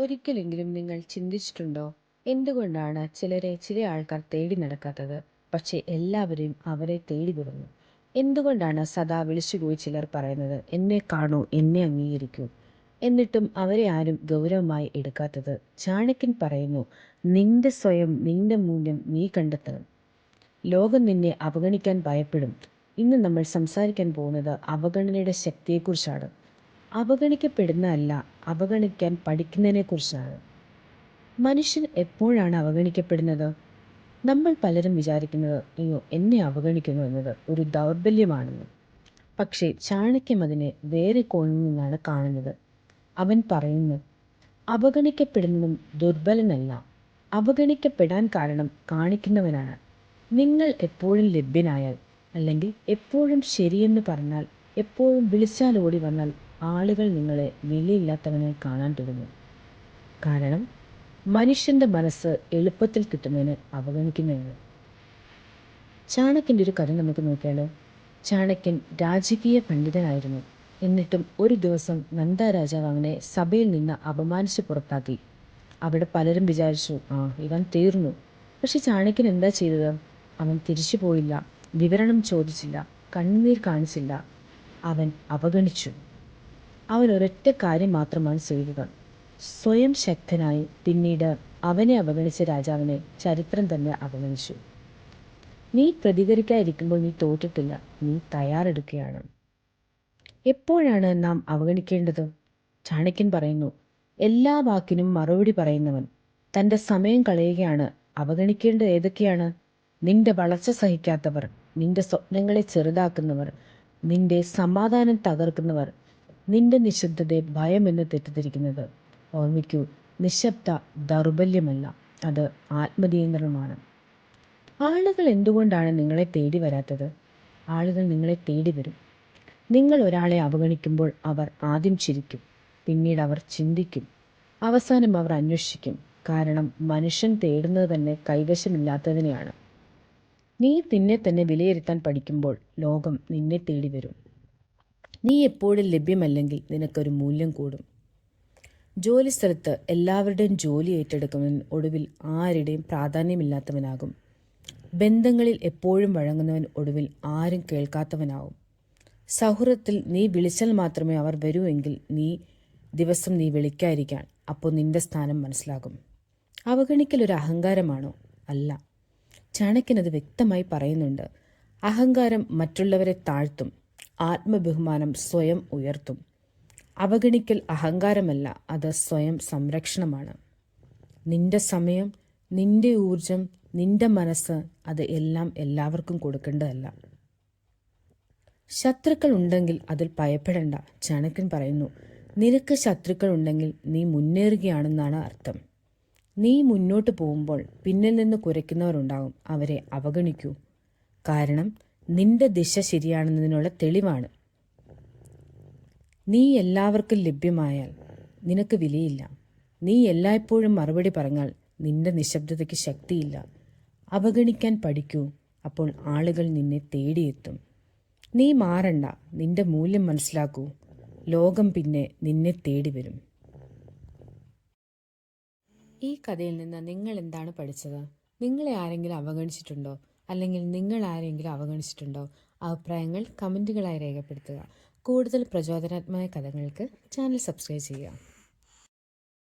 ഒരിക്കലെങ്കിലും നിങ്ങൾ ചിന്തിച്ചിട്ടുണ്ടോ? എന്തുകൊണ്ടാണ് ചിലരെ ചില ആൾക്കാർ തേടി നടക്കാത്തത്? പക്ഷേ എല്ലാവരെയും അവരെ തേടി വരുന്നു എന്തുകൊണ്ടാണ് സദാ വിളിച്ചുപോയി ചിലർ പറയുന്നത്? എന്നെ കാണൂ എന്നെ അംഗീകരിക്കൂ. എന്നിട്ടും അവരെ ആരും ഗൗരവമായി എടുക്കാത്തത് ചാണക്യൻ പറയുന്നു നിന്റെ സ്വയം നിന്റെ മൂല്യം നീ കണ്ടെത്തണം. ലോകം നിന്നെ അവഗണിക്കാൻ ഭയപ്പെടും. ഇന്ന് നമ്മൾ സംസാരിക്കാൻ പോകുന്നത് അവഗണനയുടെ ശക്തിയെക്കുറിച്ചാണ്. അവഗണിക്കപ്പെടുന്ന അല്ല അവഗണിക്കാൻ പഠിക്കുന്നതിനെക്കുറിച്ചാണ്. മനുഷ്യൻ എപ്പോഴാണ് അവഗണിക്കപ്പെടുന്നത്? നമ്മൾ പലരും വിചാരിക്കുന്നത് അയ്യോ എന്നെ അവഗണിക്കുന്നു എന്നത് ഒരു ദൗർബല്യമാണെന്ന്. പക്ഷേ ചാണക്യം അതിനെ വേറെ കോണിൽ നിന്നാണ് കാണുന്നത്. അവൻ പറയുന്നു അവഗണിക്കപ്പെടുന്നതും ദുർബലനല്ല. അവഗണിക്കപ്പെടാൻ കാരണം കാണിക്കുന്നവനാണ്. നിങ്ങൾ എപ്പോഴും ലഭ്യനായാൽ അല്ലെങ്കിൽ എപ്പോഴും ശരിയെന്ന് പറഞ്ഞാൽ എപ്പോഴും വിളിച്ചാൽ ഓടി വന്നാൽ ആളുകൾ നിങ്ങളെ വിലയില്ലാത്തവനായി കാണാൻ തുടങ്ങും. കാരണം മനുഷ്യന്റെ മനസ്സ് എളുപ്പത്തിൽ കിട്ടുന്നതിന് അവഗണിക്കുന്നതാണ് ചാണക്യന്റെ ഒരു കഥ നമുക്ക് നോക്കിയാലോ? ചാണക്യൻ രാജകീയ പണ്ഡിതനായിരുന്നു. എന്നിട്ടും ഒരു ദിവസം നന്ദ രാജാവ് അവനെ സഭയിൽ നിന്ന് അപമാനിച്ച് പുറത്താക്കി. അവിടെ പലരും വിചാരിച്ചു ആ ഇവൻ തീർന്നു. പക്ഷെ ചാണക്യൻ എന്താ ചെയ്തത്? അവൻ തിരിച്ചു പോയില്ല. വിവരണം ചോദിച്ചില്ല. കണ്ണുനീർ കാണിച്ചില്ല. അവൻ അവഗണിച്ചു. അവൻ ഒരൊറ്റ കാര്യം മാത്രമാണ് ചെയ്തത് സ്വയം ശക്തനായി പിന്നീട് അവനെ അവഗണിച്ച രാജാവിനെ ചരിത്രം തന്നെ അവഗണിച്ചു. നീ പ്രതികരിക്കാതിരിക്കുമ്പോൾ നീ തോറ്റിട്ടില്ല. നീ തയ്യാറെടുക്കുകയാണ്. എപ്പോഴാണ് നാം അവഗണിക്കേണ്ടത്? ചാണക്യൻ പറയുന്നു എല്ലാ വാക്കിനും മറുപടി പറയുന്നവൻ തന്റെ സമയം കളയുകയാണ്. അവഗണിക്കേണ്ടത് ഏതൊക്കെയാണ്? നിന്റെ വളർച്ച സഹിക്കാത്തവർ നിന്റെ സ്വപ്നങ്ങളെ ചെറുതാക്കുന്നവർ നിന്റെ സമാധാനം തകർക്കുന്നവർ നിന്റെ നിശബ്ദതയെ ഭയമെന്ന് തെറ്റിദ്ധരിക്കുന്നത് ഓർമ്മിക്കൂ നിശബ്ദ ദൗർബല്യമല്ല അത് ആത്മനിയന്ത്രണമാണ്. ആളുകൾ എന്തുകൊണ്ടാണ് നിങ്ങളെ തേടി വരാത്തത്? ആളുകൾ നിങ്ങളെ തേടി വരും. നിങ്ങൾ ഒരാളെ അവഗണിക്കുമ്പോൾ അവർ ആദ്യം ചിരിക്കും പിന്നീട് അവർ ചിന്തിക്കും അവസാനം അവർ അന്വേഷിക്കും. കാരണം മനുഷ്യൻ തേടുന്നത് തന്നെ കൈവശമില്ലാത്തതിനെയാണ്. നീ നിന്നെ തന്നെ വിലയിരുത്താൻ പഠിക്കുമ്പോൾ ലോകം നിന്നെ തേടി വരും. നീ എപ്പോഴും ലഭ്യമല്ലെങ്കിൽ നിനക്കൊരു മൂല്യം കൂടും. ജോലിസ്ഥലത്ത് എല്ലാവരുടെയും ജോലി ഏറ്റെടുക്കുന്നവൻ ഒടുവിൽ ആരുടെയും പ്രാധാന്യമില്ലാത്തവനാകും. ബന്ധങ്ങളിൽ എപ്പോഴും വഴങ്ങുന്നവൻ ഒടുവിൽ ആരും കേൾക്കാത്തവനാവും. സൗഹൃദത്തിൽ നീ വിളിച്ചാൽ മാത്രമേ അവർ വരൂ എങ്കിൽ നീ ദിവസം നീ വിളിക്കാതിരിക്കാൻ അപ്പോൾ നിന്റെ സ്ഥാനം മനസ്സിലാകും. അവഗണിക്കൽ ഒരു അഹങ്കാരമാണോ? അല്ല. ചാണക്യനത് വ്യക്തമായി പറയുന്നുണ്ട്. അഹങ്കാരം മറ്റുള്ളവരെ താഴ്ത്തും. ആത്മബഹുമാനം സ്വയം ഉയർത്തും. അവഗണിക്കൽ അഹങ്കാരമല്ല അത് സ്വയം സംരക്ഷണമാണ്. നിന്റെ സമയം നിന്റെ ഊർജം നിന്റെ മനസ്സ് അത് എല്ലാം എല്ലാവർക്കും കൊടുക്കേണ്ടതല്ല. ശത്രുക്കൾ ഉണ്ടെങ്കിൽ അതിൽ ഭയപ്പെടേണ്ട ചാണക്യൻ പറയുന്നു. നിനക്ക് ശത്രുക്കൾ ഉണ്ടെങ്കിൽ നീ മുന്നേറുകയാണെന്നാണ് അർത്ഥം. നീ മുന്നോട്ട് പോകുമ്പോൾ പിന്നിൽ നിന്ന് കുരയ്ക്കുന്നവരുണ്ടാകും അവരെ അവഗണിക്കൂ. കാരണം നിന്റെ ദിശ ശരിയാണെന്നതിനുള്ള തെളിവാണ്. നീ എല്ലാവർക്കും ലഭ്യമായാൽ നിനക്ക് വിലയില്ല. നീ എല്ലായ്പ്പോഴും മറുപടി പറഞ്ഞാൽ നിന്റെ നിശബ്ദതയ്ക്ക് ശക്തിയില്ല. അവഗണിക്കാൻ പഠിക്കൂ അപ്പോൾ ആളുകൾ നിന്നെ തേടിയെത്തും. നീ മാറണ്ട നിന്റെ മൂല്യം മനസ്സിലാക്കൂ. ലോകം പിന്നെ നിന്നെ തേടി വരും. ഈ കഥയിൽ നിന്ന് നിങ്ങൾ എന്താണ് പഠിച്ചത്? നിങ്ങളെ ആരെങ്കിലും അവഗണിച്ചിട്ടുണ്ടോ? അല്ലെങ്കിൽ നിങ്ങൾ ആരെങ്കിലും അവഗണിച്ചിട്ടുണ്ടോ? അഭിപ്രായങ്ങൾ കമന്റുകളായി രേഖപ്പെടുത്തുക. കൂടുതൽ പ്രചോദനാത്മക കഥകൾക്ക് ചാനൽ സബ്സ്ക്രൈബ് ചെയ്യുക.